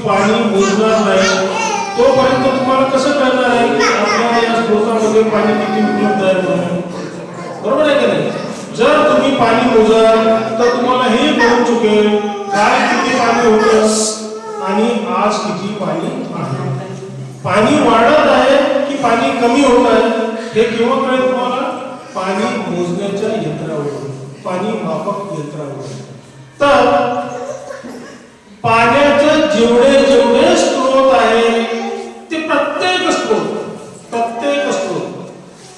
पाणी मोजणार नाही. तोपर्यंत तुम्हाला कसं कळणार आहे की आपल्या या स्त्रोतामध्ये पाणी किती उपलब्ध आहे म्हणून? बरोबर आहे का नाही? जर तुम्ही पाणी मोजाल तर तुम्हाला हे कळून चुकेल काय किती पाणी होतं आणि आज किती पाणी आहे. पाणी वाढत आहे की पाणी कमी होत आहे? हे केव्हा कळेल तुम्हाला? पाणी मोजण्याच्या यंत्रावर पाणी मापक यंत्रावर. तर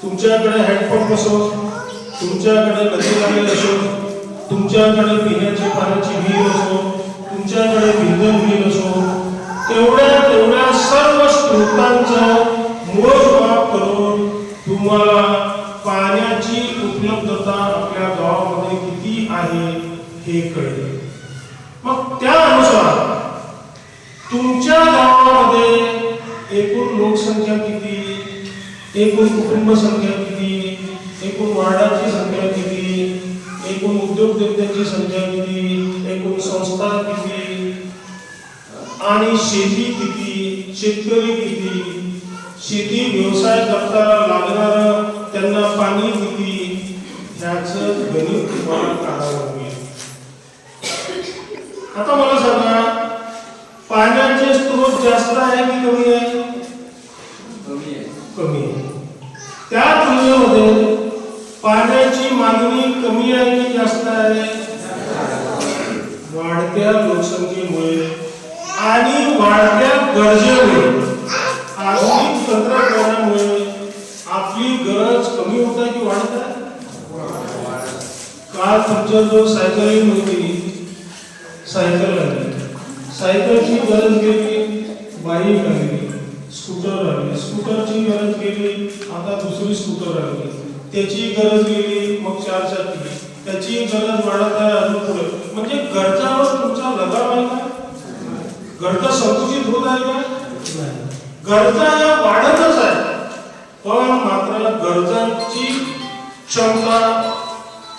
तुमच्याकडे हँडपंप असो तुमच्याकडे नदी लागेल असो तुमच्याकडे पिण्याची पाण्याची विहीर असो तुमच्याकडे विंधन विहीर असो तेवढ्या तेवढ्या सर्व स्त्रोतांचा मोजमाप करून तुम्हाला पाण्याची उपलब्धता आपल्या गावामध्ये किती आहे हे कळेल. मग त्या अनुसार तुमच्या गावामध्ये एकूण लोकसंख्या किती एकूण कुटुंब संख्या किती एकूण वार्डाची संख्या किती एकूण उद्योगधंद्यांची संख्या किती एकूण संस्था किती आणि शेती किती शेतकरी किती शेती व्यवसाय करताना लागणार त्यांना पाणी किती ह्याच गणित तुम्हाला काढावं लागेल. आता मला सांगा पाण्याचे स्त्रोत जास्त आहे की कमी आहे? कमी आहे. त्या तुलनेमध्ये पाण्याची मागणी कमी आहे की जास्त आहे? वाढत्या लोकसंख्येमुळे आणि वाढत्या गरजेमुळे. आधुनिक तंत्रज्ञानामुळे आपली गरज कमी होत आहे की वाढत आहे? काल तुमच्या जो सायकलिंग होती सायकल आली सायकलची गरज गेली बाईक आली स्कूटर स्कूटरची गरज गेली आता दुसरी स्कूटर आली त्याची गरज गेली मग चार चाकी त्याची गरज वाढत आहे अजून पुढे. म्हणजे गरजावर तुमचा लगाव आहे का? गरजा संकुचित होत आहे का? नाही गरजा या वाढतच आहे. पण मात्र गरजांची क्षमता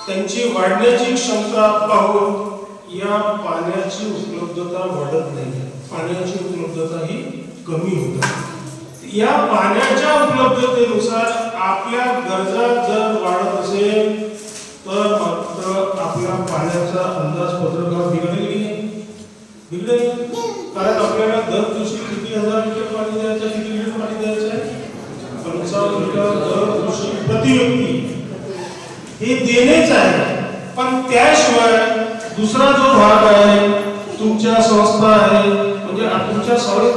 त्यांची वाढण्याची क्षमता पाहून या पाण्याची उपलब्धता वाढत नाही. पाण्याची उपलब्धता ही कमी होत आहे. या पाण्याच्या उपलब्धतेनुसार आपल्या गरजा जर वाढत असेल तर मात्र आपल्या पाण्याचा अंदाजपत्रक बिघडेल की नाही? बिघडेल. कारण आपल्याला दर दिवशी किती हजार लिटर पाणी द्यायचं किती लिटर पाणी द्यायचं आहे? पंचावन्न लिटर दर दिवशी प्रति व्यक्ती. हे देणेच आहे. पण त्याशिवाय दुसरा जो भाग आहे तुमच्या संस्था आहे म्हणजे तुमच्या संस्था